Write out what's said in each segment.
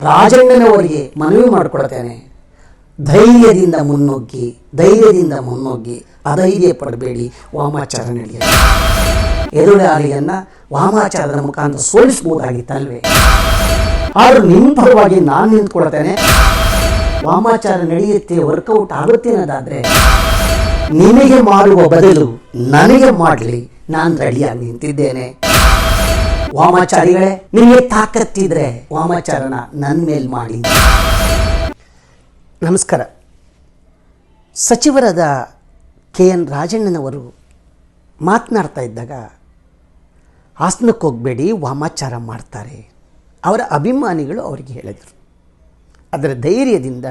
ರಾಜಣ್ಣನವರಿಗೆ ಮನವಿ ಮಾಡಿಕೊಡ್ತೇನೆ ಧೈರ್ಯದಿಂದ ಮುನ್ನುಗ್ಗಿ ಧೈರ್ಯದಿಂದ ಮುನ್ನುಗ್ಗಿ, ಅಧೈರ್ಯ ಪಡಬೇಡಿ, ವಾಮಾಚಾರ ನಡೆಯಲಿ. ಎದುರಾಳಿಯನ್ನ ವಾಮಾಚಾರದ ಮುಖಾಂತರ ಸೋಲಿಸಬಹುದಾಗಿತ್ತಲ್ವೇ ಆದರೂ ನಿಮ್ಮ ಪರವಾಗಿ ನಾನು ನಿಂತ್ಕೊಳ್ತೇನೆ. ವಾಮಾಚಾರ ನಡೆಯುತ್ತೆ, ವರ್ಕೌಟ್ ಆಗುತ್ತೆ ಅನ್ನೋದಾದ್ರೆ ನಿನಗೆ ಮಾಡುವ ಬದಲು ನನಗೆ ಮಾಡಲಿ, ನಾನು ರೆಡಿಯಾಗಿ ನಿಂತಿದ್ದೇನೆ. ವಾಮಾಚಾರಿಗಳೇ, ನಿಮಗೆ ತಾಕತ್ತಿದ್ರೆ ವಾಮಾಚಾರನ ನನ್ನ ಮೇಲೆ ಮಾಡಿ. ನಮಸ್ಕಾರ. ಸಚಿವರಾದ ಕೆ ಎನ್ ರಾಜಣ್ಣನವರು ಮಾತನಾಡ್ತಾ ಇದ್ದಾಗ ಹಾಸನಕ್ಕೆ ಹೋಗಬೇಡಿ, ವಾಮಾಚಾರ ಮಾಡ್ತಾರೆ. ಅವರ ಅಭಿಮಾನಿಗಳು ಅವರಿಗೆ ಹೇಳಿದರು. ಅದರ ಧೈರ್ಯದಿಂದ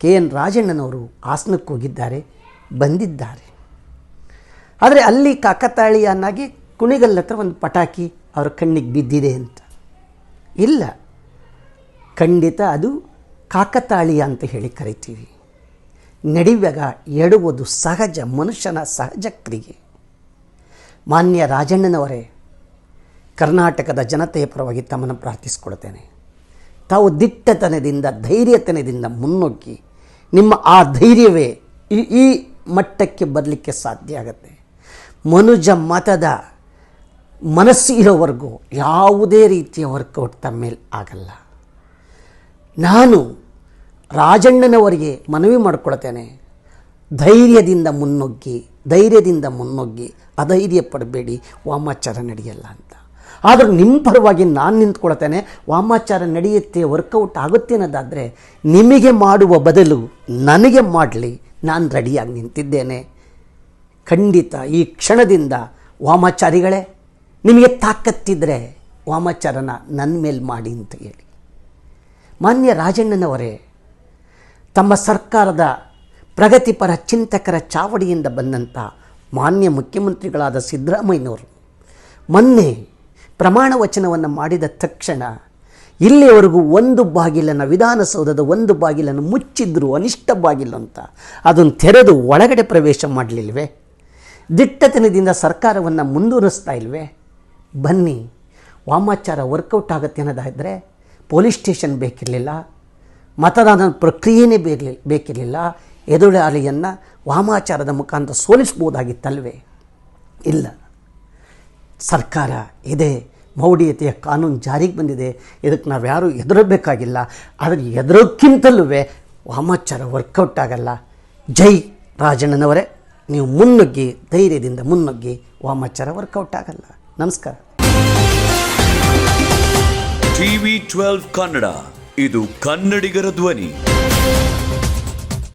ಕೆ ಎನ್ ರಾಜಣ್ಣನವರು ಹಾಸನಕ್ಕೆ ಹೋಗಿದ್ದಾರೆ, ಬಂದಿದ್ದಾರೆ. ಆದರೆ ಅಲ್ಲಿ ಕಾಕತಾಳೀಯನಾಗಿ ಕುಣಿಗಲ್ ಹತ್ರ ಒಂದು ಪಟಾಕಿ ಅವರ ಕಣ್ಣಿಗೆ ಬಿದ್ದಿದೆ ಅಂತ. ಇಲ್ಲ. ಖಂಡಿತ ಅದು ಕಾಕತಾಳೀಯ ಅಂತ ಹೇಳಿ ಕರಿತೀವಿ. ನಡೆಯುವಾಗ ಎಡುವುದು ಸಹಜ ಮನುಷ್ಯನ ಸಹಜ ಕ್ರಿಯೆ. ಮಾನ್ಯ ರಾಜಣ್ಣನವರೇ, ಕರ್ನಾಟಕದ ಜನತೆಯ ಪರವಾಗಿ ತಮ್ಮನ್ನು ಪ್ರಾರ್ಥಿಸಿಕೊಳ್ತೇನೆ. ತಾವು ದಿಟ್ಟತನದಿಂದ, ಧೈರ್ಯತನದಿಂದ ಮುನ್ನುಗ್ಗಿ ನಿಮ್ಮ ಆ ಧೈರ್ಯವೇ ಈ ಮಟ್ಟಕ್ಕೆ ಬರಲಿಕ್ಕೆ ಸಾಧ್ಯ ಆಗುತ್ತೆ. ಮನುಜ ಮತದ ಮನಸ್ಸು ಇರೋವರೆಗೂ ಯಾವುದೇ ರೀತಿಯ ವರ್ಕೌಟ್ ತಮ್ಮ ಮೇಲೆ ಆಗಲ್ಲ. ನಾನು ರಾಜಣ್ಣನವರಿಗೆ ಮನವಿ ಮಾಡಿಕೊಳ್ತೇನೆ. ಧೈರ್ಯದಿಂದ ಮುನ್ನುಗ್ಗಿ ಧೈರ್ಯದಿಂದ ಮುನ್ನುಗ್ಗಿ, ಅಧೈರ್ಯ ಪಡಬೇಡಿ, ವಾಮಾಚಾರ ನಡೆಯಲ್ಲ ಅಂತ. ಆದರೂ ನಿಮ್ಮ ಪರವಾಗಿ ನಾನು ನಿಂತ್ಕೊಳ್ತೇನೆ, ವಾಮಾಚಾರ ನಡೆಯುತ್ತೆ ವರ್ಕೌಟ್ ಆಗುತ್ತೆ ಅನ್ನೋದಾದರೆ ನಿಮಗೆ ಮಾಡುವ ಬದಲು ನನಗೆ ಮಾಡಲಿ, ನಾನು ರೆಡಿಯಾಗಿ ನಿಂತಿದ್ದೇನೆ. ಖಂಡಿತ ಈ ಕ್ಷಣದಿಂದ ವಾಮಾಚಾರಿಗಳೇ. ನಿಮಗೆ ತಾಕತ್ತಿದ್ರೆ ವಾಮಾಚಾರನ ನನ್ನ ಮೇಲೆ ಮಾಡಿ ಅಂತ ಹೇಳಿ. ಮಾನ್ಯ ರಾಜಣ್ಣನವರೇ, ತಮ್ಮ ಸರ್ಕಾರದ ಪ್ರಗತಿಪರ ಚಿಂತಕರ ಚಾವಡಿಯಿಂದ ಬಂದಂಥ ಮಾನ್ಯ ಮುಖ್ಯಮಂತ್ರಿಗಳಾದ ಸಿದ್ದರಾಮಯ್ಯನವರು ಮೊನ್ನೆ ಪ್ರಮಾಣ ವಚನವನ್ನು ಮಾಡಿದ ತಕ್ಷಣ ಇಲ್ಲಿಯವರೆಗೂ ಒಂದು ಬಾಗಿಲನ್ನು ವಿಧಾನಸೌಧದ ಒಂದು ಬಾಗಿಲನ್ನು ಮುಚ್ಚಿದ್ರು, ಅನಿಷ್ಟ ಬಾಗಿಲು ಅಂತ. ಅದನ್ನು ತೆರೆದು ಒಳಗಡೆ ಪ್ರವೇಶ ಮಾಡಲಿಲ್ವೇ? ದಿಟ್ಟತನದಿಂದ ಸರ್ಕಾರವನ್ನು ಮುಂದುವರಿಸ್ತಾ ಇಲ್ವೇ? ಬನ್ನಿ, ವಾಮಾಚಾರ ವರ್ಕೌಟ್ ಆಗುತ್ತೆ ಅನ್ನೋದಾದರೆ ಪೊಲೀಸ್ ಸ್ಟೇಷನ್ ಬೇಕಿರಲಿಲ್ಲ ಮತದಾನದ ಪ್ರಕ್ರಿಯೆನೇ ಬೇಕಲಿ ಬೇಕಿರಲಿಲ್ಲ ಎದುರಾಳಿಯನ್ನು ವಾಮಾಚಾರದ ಮುಖಾಂತರ ಸೋಲಿಸ್ಬೋದಾಗಿತ್ತಲ್ವೇ ಇಲ್ಲ. ಸರ್ಕಾರ ಇದೆ, ಮೌಢ್ಯತೆಯ ಕಾನೂನು ಜಾರಿಗೆ ಬಂದಿದೆ, ಇದಕ್ಕೆ ನಾವು ಯಾರೂ ಹೆದರಬೇಕಾಗಿಲ್ಲ, ಆದರೆ ಹೆದರೋಕ್ಕಿಂತಲೂ ವಾಮಾಚಾರ ವರ್ಕೌಟ್ ಆಗಲ್ಲ. ಜೈ ರಾಜಣ್ಣನವರೇ, ನೀವು ಮುನ್ನುಗ್ಗಿ, ಧೈರ್ಯದಿಂದ ಮುನ್ನುಗ್ಗಿ, ವಾಮಾಚಾರ ವರ್ಕೌಟ್ ಆಗಲ್ಲ. ನಮಸ್ಕಾರ. ಟಿವಿ ಟ್ವೆಲ್ವ್ ಕನ್ನಡ ಇದು ಕನ್ನಡಿಗರ ಧ್ವನಿ.